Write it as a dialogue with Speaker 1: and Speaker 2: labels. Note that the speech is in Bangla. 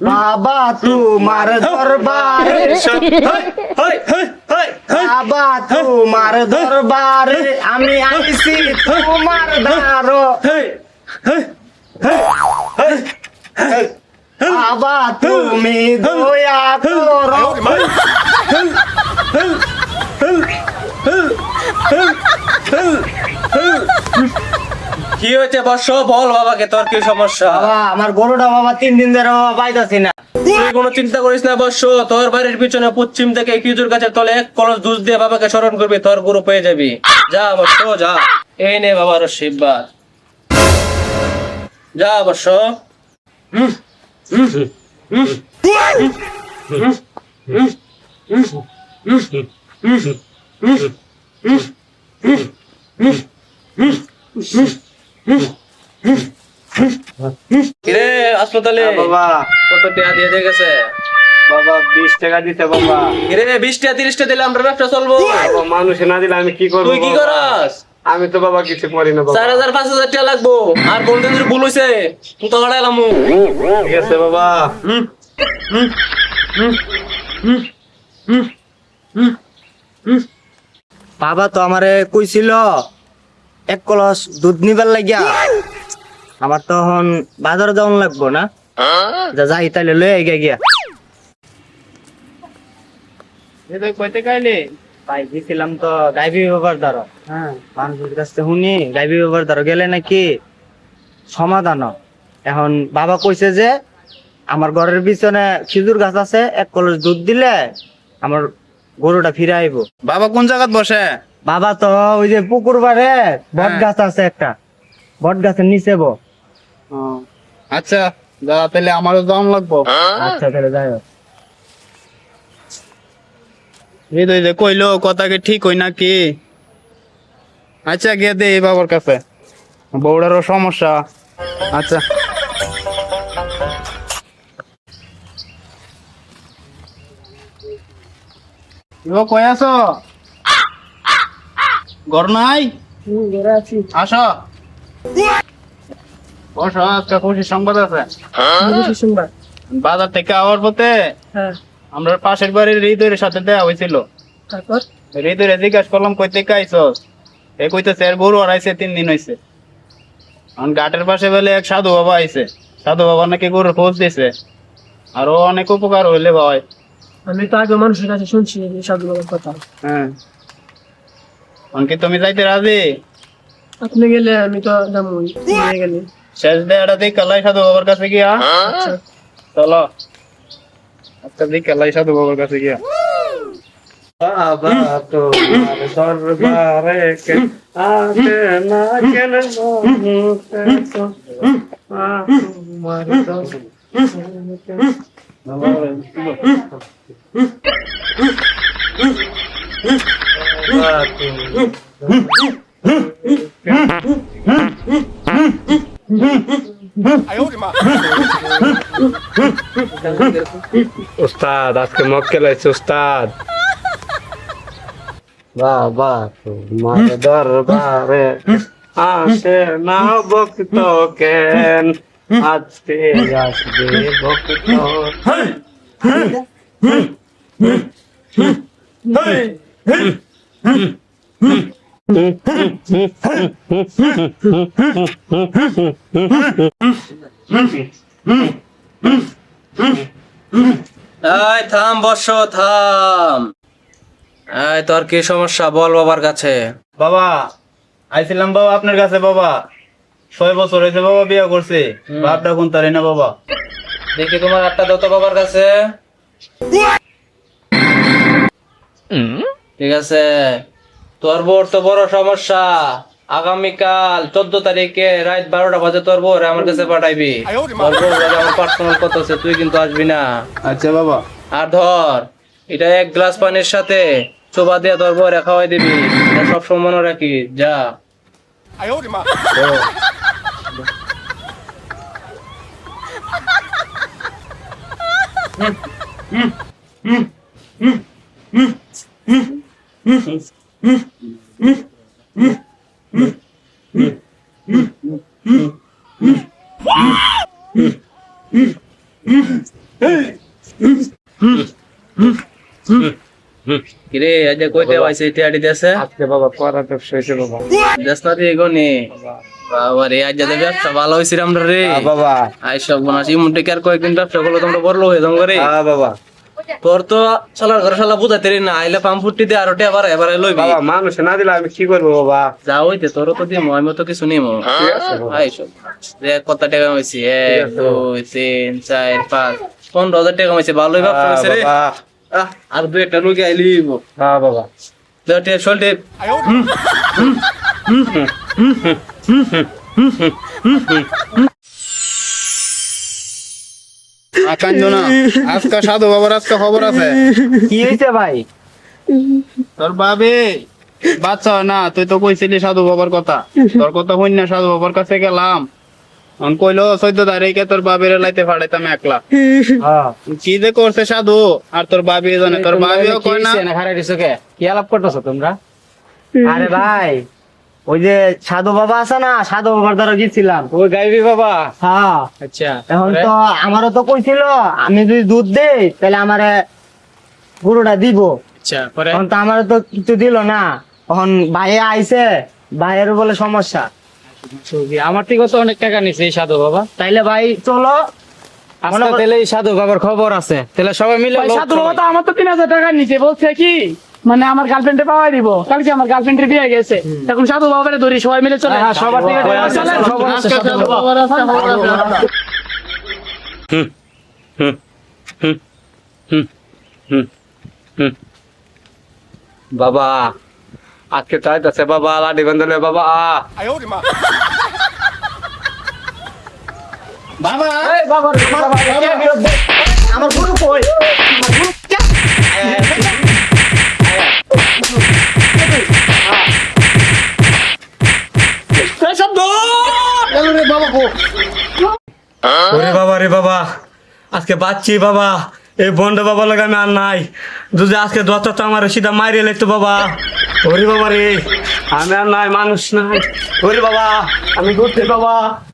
Speaker 1: বাবা তোমার দরবারে বাবা তোমার দরবারে আমি আইছি তোমার দ্বারো বাবা তুমি দয়া করো
Speaker 2: কি হয়েছে বর্ষ বল বাবাকে তোর কি সমস্যা
Speaker 1: বাবা আমার গরুটা বাবা তিন দিন ধরে বাবা পাইতাছি না
Speaker 2: তুই কোনো চিন্তা করিস না বর্ষ তোর বাড়ির পিছনে পশ্চিম থেকে খেজুর গাছের তলে এক কলস দুধ দিয়ে বাবাকে স্মরণ করবি তোর গরু পেয়ে যাবি যা বর্ষ যা এই নে বাবার শিববার যা বর্ষ কিরে হাসপাতালে?
Speaker 1: বাবা।
Speaker 2: কত টাকা দিয়ে দিয়ে গেছে?
Speaker 1: বাবা বিশ টাকা দিতে বাবা।
Speaker 2: কিরে বিশ টাকা তিরিশ টাকা দিলে আমরা ব্যবসা চলবো?
Speaker 1: মানুষে না দিলে আমি কি করব
Speaker 2: তুই কি? করাস?
Speaker 1: আমি তো বাবা কিছু করি না
Speaker 2: চার হাজার পাঁচ হাজার টাকা লাগবো। আর কোন দিন ভুল হয়েছে তুই তো হারাইলাম
Speaker 1: ঠিক আছে বাবা। বাবা তো আমারে কইছিল এক কলস দুধ নিবার লাগিয়া আমার তখন বাজার যাওয়ান লাগবো না? যা যাই তাইলে লয়ে আইগা গিয়া। কইতে কাইলে? ভাই গেছিলাম তো গাইবি ব্যাপার হ্যাঁ। মানুষের কাছে শুনি গাইবি ব্যাপার দ্বারা গেলে নাকি সমাধান এখন বাবা কইছে যে আমার ঘরের পিছনে খেজুর গাছ আছে এক কলস দুধ দিলে আমার গরুটা ফিরে আইব।
Speaker 3: বাবা কোন জায়গাত বসে?
Speaker 1: বাবা তো ওই যে পুকুর পাড়ে বট গাছ আছে একটা। বট গাছের নিচে বো।
Speaker 3: আচ্ছা যা তাহলে আমারও দাম লাগবো?
Speaker 1: আচ্ছা তাহলে যাই হোক।
Speaker 3: এই তো এই যে কইলো কথা কি ঠিক হই নাকি? আচ্ছা গিয়ে দে এই বাবার কাছে। বউড়ারও সমস্যা। আচ্ছা। কই আছো? ঘর নাই? আসো। বসো আজকে খুশি সংবাদ আছে। বাজার থেকে আওয়ার পথে আমরা পাশের বাড়ির হৃদয়ের সাথে দেয়া হয়েছিল হৃদয়ের জিজ্ঞাসা করলাম কই থেকে এ কইতেছে এর গরু হারাইছে তিন দিন হয়েছে এখন ঘাটের পাশে বলে এক সাধু বাবা আইছে। সাধু বাবা নাকি গরুর খোঁজ দিছে। আরও অনেক উপকার হইলে ভাই।
Speaker 4: আমি তো আগে মানুষের কাছে শুনছি সাধু বাবার কথা।
Speaker 3: হ্যাঁ। এখন কি তুমি যাইতে রাজি
Speaker 4: আপনি গেলে আমি তো যাবই নিয়ে গেলে
Speaker 3: শেষ দেয়াটা দিক কালাই সাধু বাবার কাছে গিয়া
Speaker 4: আচ্ছা
Speaker 3: চলো আচ্ছা দিক কালাই সাধু বাবার কাছে গিয়া
Speaker 1: বাবা তোমার দরবারে কে আসে না কেন মুখে তো তোমার দরবারে
Speaker 5: উস্তাদ আজকে মক্কেল আছে উস্তাদ
Speaker 1: বাবা তোমার দরবারে আসে না ভক্ত কেন আজকে আসবে ভক্ত
Speaker 2: এই থাম বর্ষ থাম। এই তোর কি সমস্যা? বল বাবার কাছে।
Speaker 3: বাবা আইছিলাম বাবা আপনার কাছে বাবা। ছয় বছর হয়েছে বাবা বিয়ে করছে। বাপটা কোন তারি না বাবা?
Speaker 2: দেখি তোমার আটটা দত বাবার কাছে। ঠিক আছে? তোর বোর তো বড় সমস্যা। আগামীকাল চোদ্দ তারিখে রাত বারোটা বাজে তোর বোর আমার কাছে পাঠাইবি। তোর বোর আমার পার্সোনাল কথা আছে তুই কিন্তু আসবি না।
Speaker 3: আচ্ছা বাবা।
Speaker 2: আর ধর এটা এক গ্লাস পানির সাথে চোবা দিয়ে তোর বউরে খাওয়াই দিবি। সব সময় মনে রাখি যা। কিরে আজ কইতে পাইছে টিয়াডি দেশে
Speaker 5: আজকে বাবা করা ব্যবসা হয়েছে বাবা।
Speaker 2: দেশ না দিয়ে গনি বাবা রে আজ যাদের ব্যবসা ভালো হয়েছে রে। আমরা রে
Speaker 1: বাবা।
Speaker 2: আই সব বোনাস ইমুন্টে কার কয়েকদিন ব্যবসা করল তোমরা বড়লো হয়ে করে
Speaker 1: হ্যাঁ বাবা।
Speaker 2: তোর তো শালার ঘরে শালা বুঝাইতে না আইলে পাম্প ফুটি দে আরও এবার এবার লইবি
Speaker 5: বাবা মানুষ না দিলে আমি কি করব বাবা
Speaker 2: যা হইতে তোর তো দিয়ে মই মতো কিছু। আই সব দেখ কত টাকা হয়েছে এক দুই তিন চার পাঁচ পনেরো হাজার টাকা হয়েছে ভালোই ব্যবসা হয়েছে রে আর দুই একটা রুগী আইলি
Speaker 5: হ্যাঁ বাবা
Speaker 2: চলতে
Speaker 3: না আজকে সাধু বাবার আজকে খবর আছে।
Speaker 1: কি হয়েছে ভাই?
Speaker 3: তোর বাবে বাচ্চা না তুই তো কইছিলি সাধু বাবার কথা। তোর কথা হইন না সাধু বাবার কাছে গেলাম। অন কইলো চোদ্দ তারিখে তোর বাবির লাইতে ফাড়াইতাম একলা
Speaker 1: হ্যাঁ।
Speaker 3: কি যে করছে সাধু? আর তোর বাবি জানে তোর বাবিও কয় না?
Speaker 1: কি আলাপ করতেছো তোমরা? আরে ভাই ওই যে সাধু বাবা আছে না সাধু বাবার দ্বারা গেছিলাম।
Speaker 5: ওই গাইবি বাবা?
Speaker 1: হ্যাঁ।
Speaker 5: আচ্ছা
Speaker 1: এখন তো আমারও তো কইছিল আমি যদি দুধ দেই তাহলে আমারে গরুটা দিব।
Speaker 3: আচ্ছা পরে?
Speaker 1: এখন তো আমার তো কিছু দিল না। এখন ভাইয়ে আইছে ভাইয়ের বলে সমস্যা।
Speaker 5: আমার থেকে তো অনেক টাকা নিছে এই সাধু বাবা।
Speaker 1: তাইলে ভাই চলো।
Speaker 5: তাহলে সাধু বাবার খবর আছে। তাহলে সবাই মিলে
Speaker 4: সাধু বাবা তো আমার তো তিন হাজার টাকা নিচে বলছে কি? মানে আমার গার্লফ্রেন্ডে পাওয়াই দিব। কালকে আমার গার্লফ্রেন্ডে বিয়ে গেছে। এখন সাধু বাবারে ধরি সবাই মিলে চলে।
Speaker 5: হ্যাঁ, সবার থেকে খবর আছে। বাবা আজকে চাইতেছে বাবা লাডি বান্ধলে বাবা।
Speaker 3: বাবা।
Speaker 1: আমার গরু কই?
Speaker 5: ওরে বাবা, রে বাবা। আজকে বাচ্চি, বাবা। এই বন্ড বাবা লাগে আমি আর নাই। যদি আজকে দত্ত তো আমার সিধা মারিয়ে লাগতো, বাবা। ওরে বাবা রে। আমি আর নাই, মানুষ নাই। ওরে বাবা, আমি ঘুরতে, বাবা।